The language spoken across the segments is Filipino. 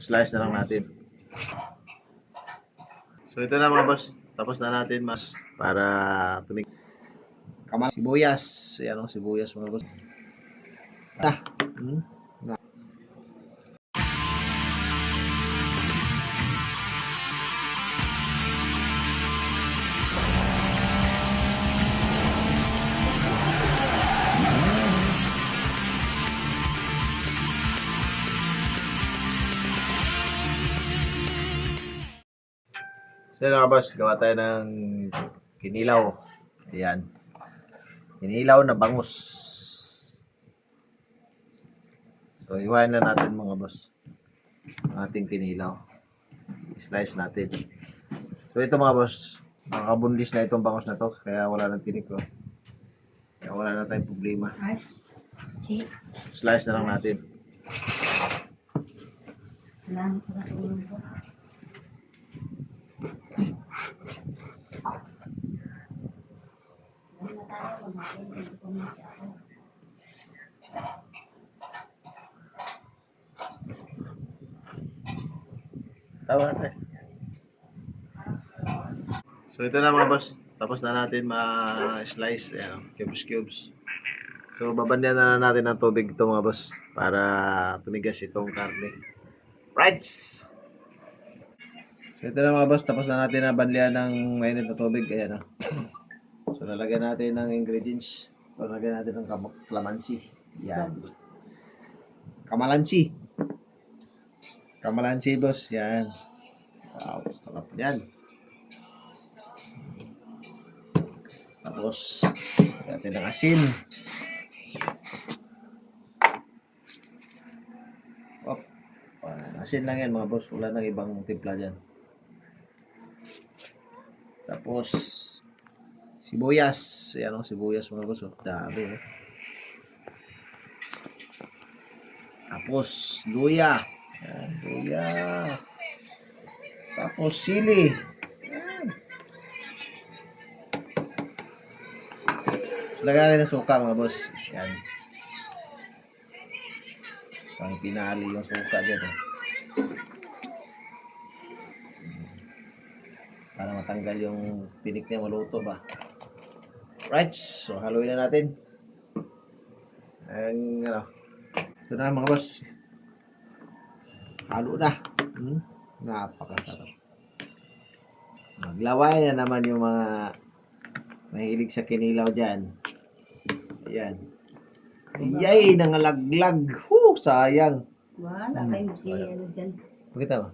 Slice na lang natin. So ito na mga boss. Tapos na natin mas para tunig. Kamal sibuyas. Ayan o, sibuyas mga boss. Ah. Hmm. So yun mga boss, gawa tayo ng kinilaw. Ayan. Kinilaw na bangus. So iwain na natin mga boss. Ang ating kinilaw. Slice natin. So ito mga boss, nakabunlis na itong bangus na to. Kaya wala nang tinik ko. Kaya wala na tayong problema. Slice na lang natin. Salamat sa katulong ko masya ako. Tawa. So ito na mga boss. Tapos na natin ma-slice. Ayan, cubes cubes. So babanyan na natin ng tubig ito mga boss. Para tumigas itong karne. Right! So ito na mga boss. Tapos na natin na banlian ng mainit na tubig. Ayan o. So lalagyan natin ng ingredients. So lalagyan natin ng kalamansi. Yan. Kamalansi. Kamalansi boss. Yan. Wow, sarap yan. Tapos, natin ng asin. Op. Ah, Asin lang yan mga boss. Wala nang ibang timpla dyan. Tapos, sibuyas. Ayan o, sibuyas mga boss. Oh. Dami oh. Tapos, luya. Ayan, luya. Tapos, sili. Lagyan natin ng suka mga boss. Yan. Pang pinali yung suka dyan. Eh. Para matanggal yung tinik niya maluto ba. Right. So, haluin na natin. Ang ano. Ito na mga boss. Halo na. Hmm? Napakasarap. Maglaway na naman yung mga mahilig sa kinilaw dyan. Ayan. Yay, nangalaglag. Huh, sayang. Wala kayong kay ano dyan. Pakita mo.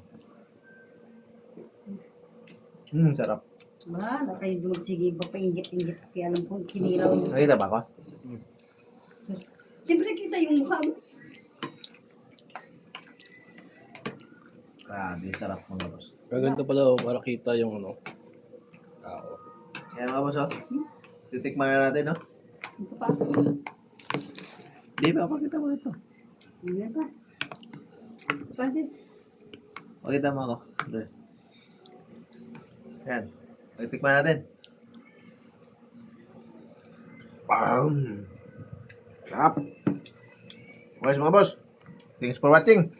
Hmm, sarap. Wala kayong sige ba pa inggit-inggit. Kaya alam kong kinilaw mo. Nakita ba ako? Siyempre kita yung mukha mo. Grabe, sarap mga boss. Gaganda pala oh, para kita yung ano. Tao. Ayan mga boss, oh. Titikman na natin, no? Ito pa. Di ba, pakita mo ito. Ano pa? Pwede. Pakita mo ako. Dre. Ayan. Tikman natin. Um, sarap. Okay mga boss. Thanks for watching.